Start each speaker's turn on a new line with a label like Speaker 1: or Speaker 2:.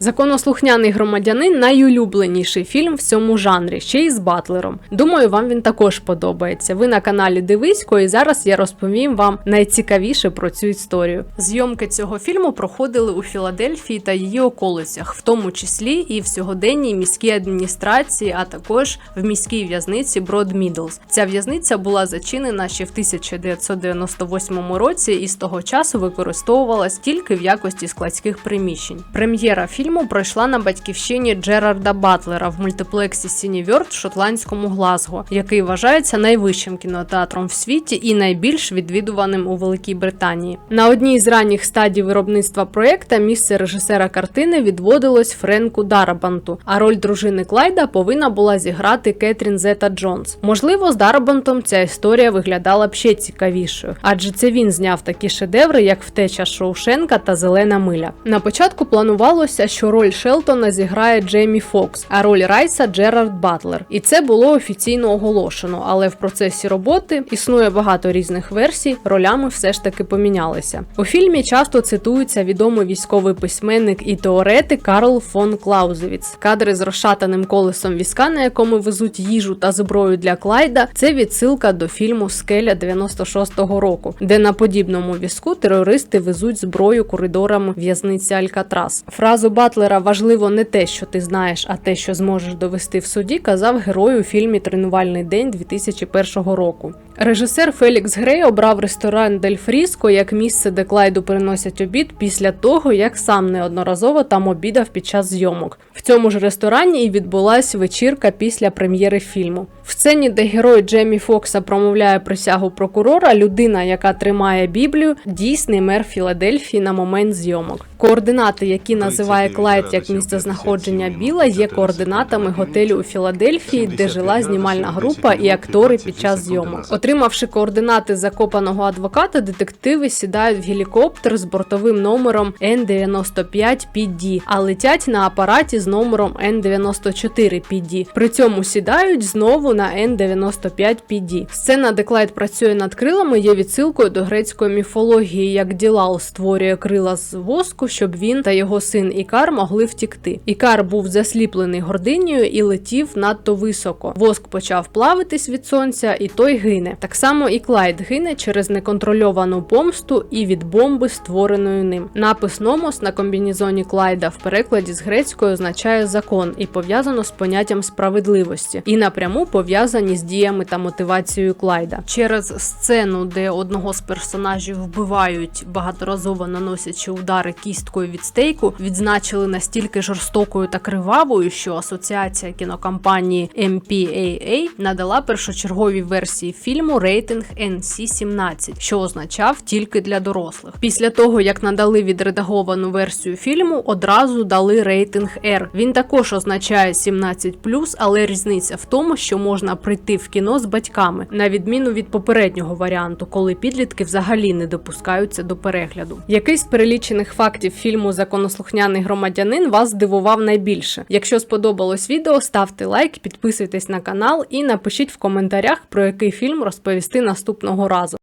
Speaker 1: Законослухняний громадянин найулюбленіший фільм в цьому жанрі, ще й з Батлером. Думаю, вам він також подобається. Ви на каналі Дивисько, і зараз я розповім вам найцікавіше про цю історію. Зйомки цього фільму проходили у Філадельфії та її околицях, в тому числі і в сьогоденній міській адміністрації, а також в міській в'язниці Брод Мідлз. Ця в'язниця була зачинена ще в 1998 році і з того часу використовувалась тільки в якості складських приміщень. Прем'єра фільму пройшла на батьківщині Джерарда Батлера в мультиплексі Сінівьорд в шотландському Глазго, який вважається найвищим кінотеатром в світі і найбільш відвідуваним у Великій Британії. На одній з ранніх стадій виробництва проєкта місце режисера картини відводилось Френку Дарабанту, а роль дружини Клайда повинна була зіграти Кетрін Зета Джонс. Можливо, з Дарабантом ця історія виглядала б ще цікавішою, адже це він зняв такі шедеври, як Втеча Шоушенка та Зелена миля. На початку планувалося, що роль Шелтона зіграє Джеймі Фокс, а роль Райса Джерард Батлер. І це було офіційно оголошено, але в процесі роботи існує багато різних версій, ролями все ж таки помінялися. У фільмі часто цитується відомий військовий письменник і теоретик Карл фон Клаузевіц. Кадри з розшатаним колесом візка, на якому везуть їжу та зброю для Клайда, це відсилка до фільму Скеля 96-го року, де на подібному візку терористи везуть зброю коридорами в'язниці Алькатрас. Фразу Батлера важливо не те, що ти знаєш, а те, що зможеш довести в суді, казав герой у фільмі Тренувальний день 2001 року. Режисер Фелікс Грей обрав ресторан Дель Фріско як місце, де Клайду приносять обід після того, як сам неодноразово там обідав під час зйомок. В цьому ж ресторані і відбулась вечірка після прем'єри фільму. В сцені, де герой Джемі Фокса промовляє присягу прокурора, людина, яка тримає Біблію, дійсний мер Філадельфії на момент зйомок. Координати, які називає Клайд як місце знаходження Біла, є координатами готелю у Філадельфії, де жила знімальна група і актори під час зйомок. Отримавши координати закопаного адвоката, детективи сідають в гелікоптер з бортовим номером N95 PD, а летять на апараті з номером N94 PD. При цьому сідають знову на N95 PD. Сцена, де Клайд працює над крилами, є відсилкою до грецької міфології, як Ділал створює крила з воску, щоб він та його син Ікар могли втікти. Ікар був засліплений гординею і летів надто високо. Воск почав плавитись від сонця, і той гине. Так само і Клайд гине через неконтрольовану помсту і від бомби, створеної ним. Напис Номос на комбінізоні Клайда в перекладі з грецької означає закон і пов'язано з поняттям справедливості, і напряму пов'язані з діями та мотивацією Клайда. Через сцену, де одного з персонажів вбивають, багаторазово наносячи удари кісткою від стейку, відзначили настільки жорстокою та кривавою, що асоціація кінокомпанії MPAA надала першочерговій версії фільму рейтинг NC-17, що означав тільки для дорослих. Після того, як надали відредаговану версію фільму, одразу дали рейтинг R. Він також означає 17+, але різниця в тому, що можна прийти в кіно з батьками, на відміну від попереднього варіанту, коли підлітки взагалі не допускаються до перегляду. Який з перелічених фактів фільму Законослухняний громадянин вас здивував найбільше? Якщо сподобалось відео, ставте лайк, підписуйтесь на канал і напишіть в коментарях, про який фільм розповісти наступного разу.